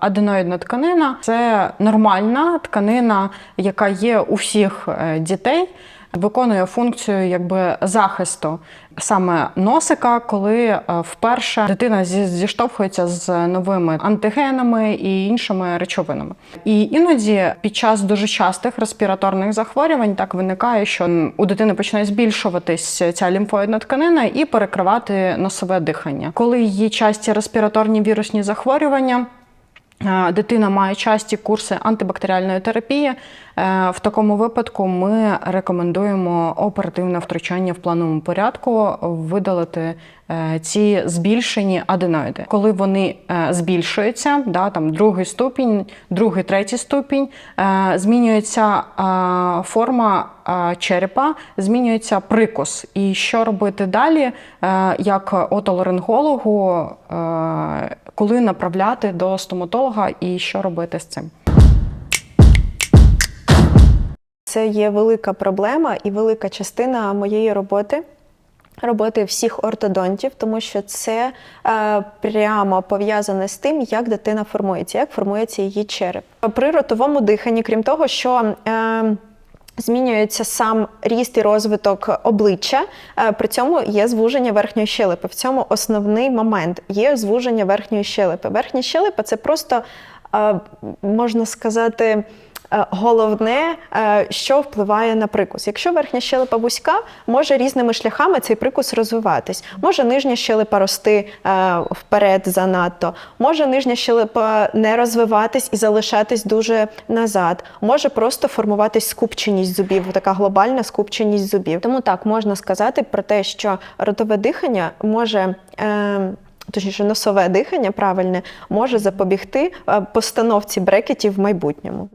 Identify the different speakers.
Speaker 1: аденоїдна тканина це нормальна тканина, яка є у всіх е, дітей. Виконує функцію якби захисту саме носика, коли е, вперше дитина зіштовхується з новими антигенами і іншими речовинами. І іноді під час дуже частих респіраторних захворювань так виникає, що у дитини починає збільшуватись ця лімфоїдна тканина і перекривати носове дихання. Коли є часті респіраторні вірусні захворювання. Дитина має часті курси антибактеріальної терапії. Е, В такому випадку ми рекомендуємо оперативне втручання в плановому порядку видалити е, ці збільшені аденоїди. Коли вони е, збільшуються, да, там другий ступінь, другий, третій ступінь, змінюється форма черепа, змінюється прикус. І що робити далі, як отоларингологу, коли направляти до стоматолога і що робити з цим?
Speaker 2: Це є велика проблема і велика частина моєї роботи. Роботи всіх ортодонтів, тому що це е, прямо пов'язане з тим, як дитина формується, як формується її череп. При ротовому диханні, крім того, що е, Змінюється сам ріст і розвиток обличчя, е, при цьому є звуження верхньої щелепи. В цьому основний момент є звуження верхньої щелепи. Верхня щелепа це просто е, можна сказати. Е, Головне, е, що впливає на прикус. Якщо верхня щелепа вузька, може різними шляхами цей прикус розвиватись. Може нижня щелепа рости е, вперед занадто, може нижня щелепа не розвиватись і залишатись дуже назад. Може просто формуватись скупченість зубів, така глобальна скупченість зубів. Тому так можна сказати про те, що ротове дихання може. Е, Точніше, носове дихання правильне може запобігти постановці брекетів в майбутньому.